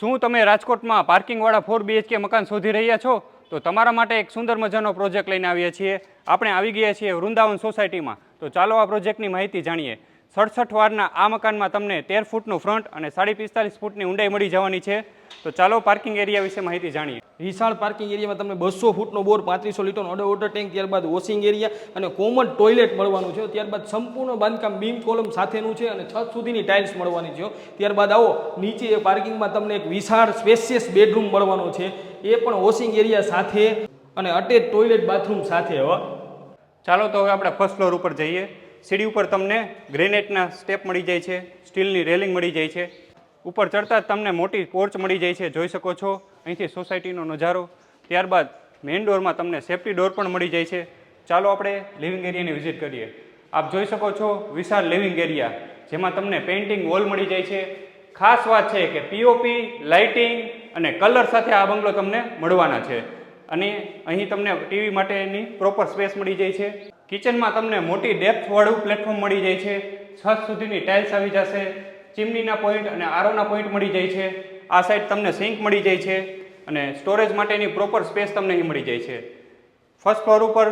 શું તમે રાજકોટમાં પાર્કિંગવાળા ફોર બીએચકે મકાન શોધી રહ્યા છો? તો તમારા માટે એક સુંદર મજાનો પ્રોજેક્ટ લઈને આવ્યા છીએ. આપણે આવી ગયા છીએ વૃંદાવન સોસાયટીમાં. તો ચાલો આ પ્રોજેક્ટની માહિતી જાણીએ. સડસઠ વારના આ મકાનમાં તમને તેર ફૂટનું ફ્રન્ટ અને સાડી પિસ્તાલીસ ફૂટની ઊંડાઈ મળી જવાની છે. તો ચાલો પાર્કિંગ એરિયા વિશે માહિતી જાણીએ. વિશાળ પાર્કિંગ એરિયામાં તમને બસો ફૂટનો બોર પાંત્રીસો લીટરનો અડર વોટર ટેન્ક ત્યારબાદ વોશિંગ એરિયા અને કોમન ટોયલેટ મળવાનું છે. ત્યારબાદ સંપૂર્ણ બાંધકામ બીમ કોલમ સાથેનું છે અને છત સુધીની ટાઇલ્સ મળવાની છે. ત્યારબાદ આવો નીચે એ પાર્કિંગમાં તમને એક વિશાળ સ્પેશિયસ બેડરૂમ મળવાનો છે. એ પણ વોશિંગ એરિયા સાથે અને અટેચ ટોયલેટ બાથરૂમ સાથે હવે ચાલો તો હવે આપણે ફર્સ્ટ ફ્લોર ઉપર જઈએ. સીડી ઉપર તમને ગ્રેનાઇટના સ્ટેપ મળી જાય છે, સ્ટીલની રેલિંગ મળી જાય છે. ઉપર ચડતા જ તમને મોટી પોર્ચ મળી જાય છે, જોઈ શકો છો. અહીંથી સોસાયટીનો નજારો. ત્યારબાદ મેઇન ડોરમાં તમને સેફ્ટી ડોર પણ મળી જાય છે. ચાલો આપણે લિવિંગ એરિયાની વિઝિટ કરીએ. આપ જોઈ શકો છો વિશાળ લિવિંગ એરિયા, જેમાં તમને પેઇન્ટિંગ વોલ મળી જાય છે. ખાસ વાત છે કે પીઓપી લાઇટિંગ અને કલર સાથે આ બંગલો તમને મળવાના છે. અને અહીં તમને ટીવી માટેની પ્રોપર સ્પેસ મળી જાય છે. કિચનમાં તમને મોટી ડેપ્થવાળું પ્લેટફોર્મ મળી જાય છે. છત સુધીની ટાઇલ્સ આવી જશે. ચીમનીના પોઈન્ટ અને આરોના પોઈન્ટ મળી જાય છે. આ સાઈડ તમને સિંક મળી જાય છે અને સ્ટોરેજ માટેની પ્રોપર સ્પેસ તમને અહીં મળી જાય છે. ફર્સ્ટ ફ્લોર ઉપર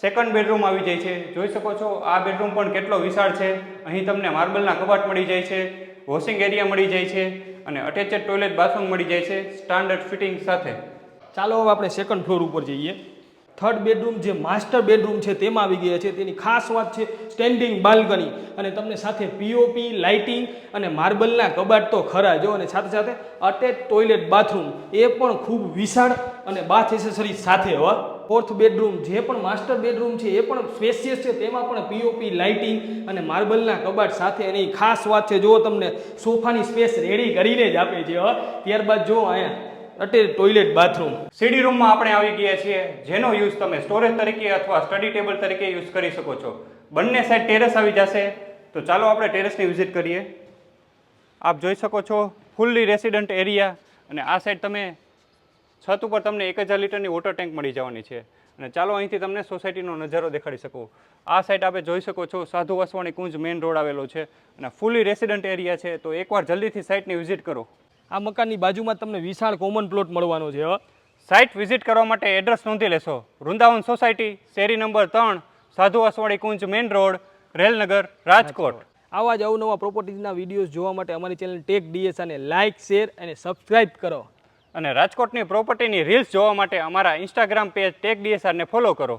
સેકન્ડ બેડરૂમ આવી જાય છે. જોઈ શકો છો, આ બેડરૂમ પણ કેટલો વિશાળ છે. અહીં તમને માર્બલના કબાટ મળી જાય છે, વોશિંગ એરિયા મળી જાય છે અને અટેચેડ ટોયલેટ બાથરૂમ મળી જાય છે, સ્ટાન્ડર્ડ ફિટિંગ સાથે. ચાલો હવે આપણે સેકન્ડ ફ્લોર ઉપર જઈએ. થર્ડ બેડરૂમ જે માસ્ટર બેડરૂમ છે તેમાં આવી ગયા છે. તેની ખાસ વાત છે સ્ટેન્ડિંગ બાલ્કની અને તમને સાથે પીઓપી લાઇટિંગ અને માર્બલના કબાટ તો ખરા જો અને સાથે સાથે અટેચ ટોયલેટ બાથરૂમ એ પણ ખૂબ વિશાળ અને બાથ એસેસરી સાથે હો. ફોર્થ બેડરૂમ જે પણ માસ્ટર બેડરૂમ છે, એ પણ સ્પેશિયસ છે. તેમાં પણ પીઓપી લાઇટિંગ અને માર્બલના કબાટ સાથે. એની ખાસ વાત છે જો તમને, સોફાની સ્પેસ રેડી કરીને જ આપે છે ત્યારબાદ જો અહીંયા. અટેચ ટોયલેટ બાથરૂમ સીડી રૂમમાં આપણે આવી ગયા છીએ, જેનો યુઝ તમે સ્ટોરેજ તરીકે અથવા સ્ટડી ટેબલ તરીકે યુઝ કરી શકો છો. બંને સાઈડ ટેરેસ આવી જશે. તો ચાલો આપણે ટેરેસની વિઝિટ કરીએ. આપ જોઈ શકો છો ફૂલ્લી રેસિડન્ટ એરિયા અને આ સાઈડ તમે છત ઉપર તમને એક હજાર લીટરની વોટર ટેન્ક મળી જવાની છે. અને ચાલો અહીંથી તમને સોસાયટીનો નજારો દેખાડી શકું. આ સાઈડ આપણે જોઈ શકો છો, સાધુ વસવાણી કુંજ મેઇન રોડ આવેલો છે. અને ફૂલી રેસિડન્ટ એરિયા છે. તો એકવાર જલ્દીથી સાઇટની વિઝિટ કરો. આ મકાનની બાજુમાં તમને વિશાળ કોમન પ્લોટ મળવાનો છે સાઇટ વિઝિટ કરવા માટે એડ્રેસ નોંધી લેશો. વૃંદાવન સોસાયટી શેરી નંબર ત્રણ સાધુ વાસવાડી કુંજ મેઇન રોડ રેલનગર રાજકોટ. આવા જ અવનવા પ્રોપર્ટીઝના વિડીયોઝ જોવા માટે અમારી ચેનલ ટેક ડીએસઆને લાઇક શેર અને સબસ્ક્રાઇબ કરો. અને રાજકોટની પ્રોપર્ટીની રીલ્સ જોવા માટે અમારા ઇન્સ્ટાગ્રામ પેજ ટેક ડીએસઆરને ફોલો કરો.